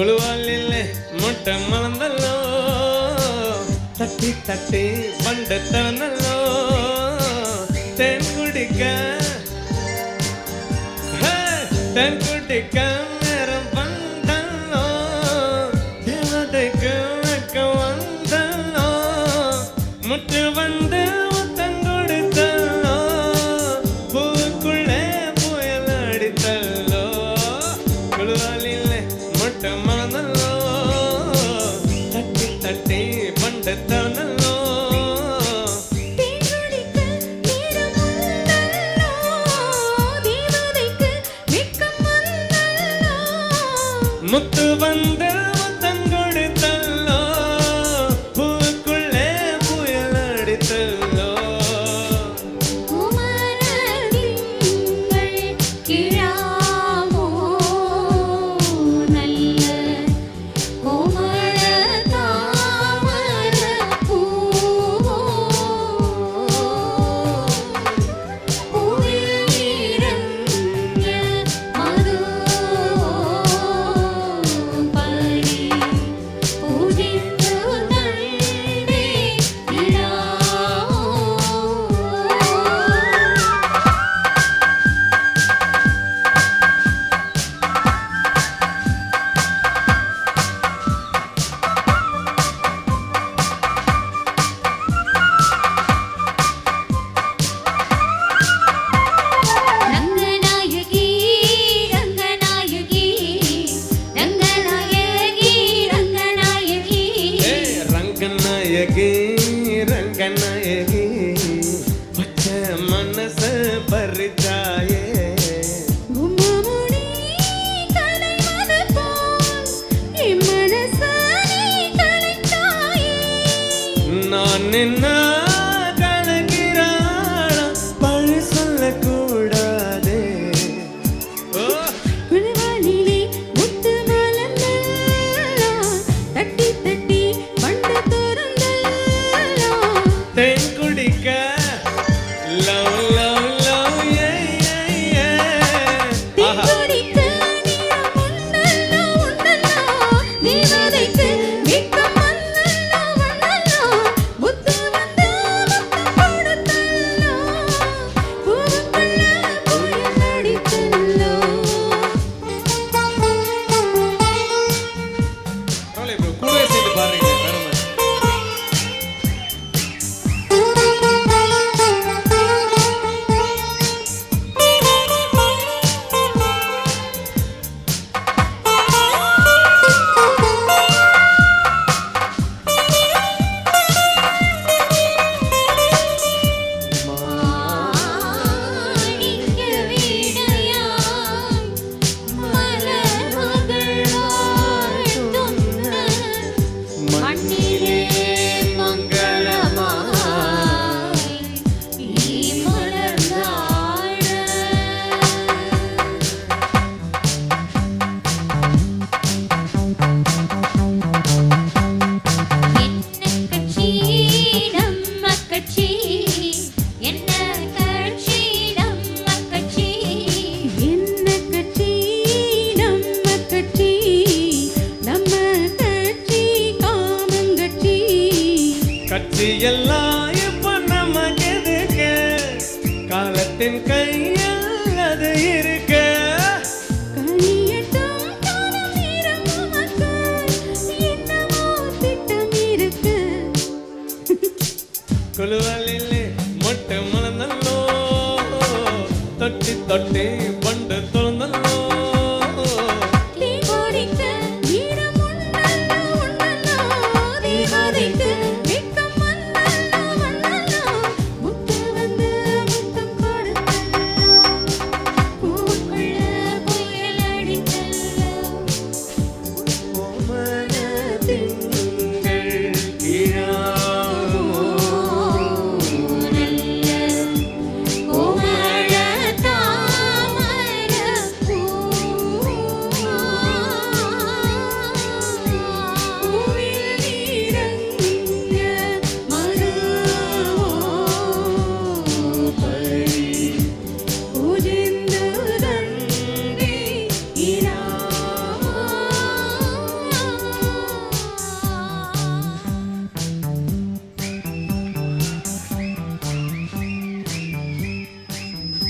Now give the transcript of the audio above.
குழுவாலில்லை முட்டை மலர்ந்தல்லோ. தட்டி தட்டி வண்டு திறந்தல்லோ தென் குடிக்க தென் குடிக்க நேரம் வந்தல்லோ. தேவதைக்கு வந்தல்லோ. முற்று வந்து முத்து வந்த ninnah quem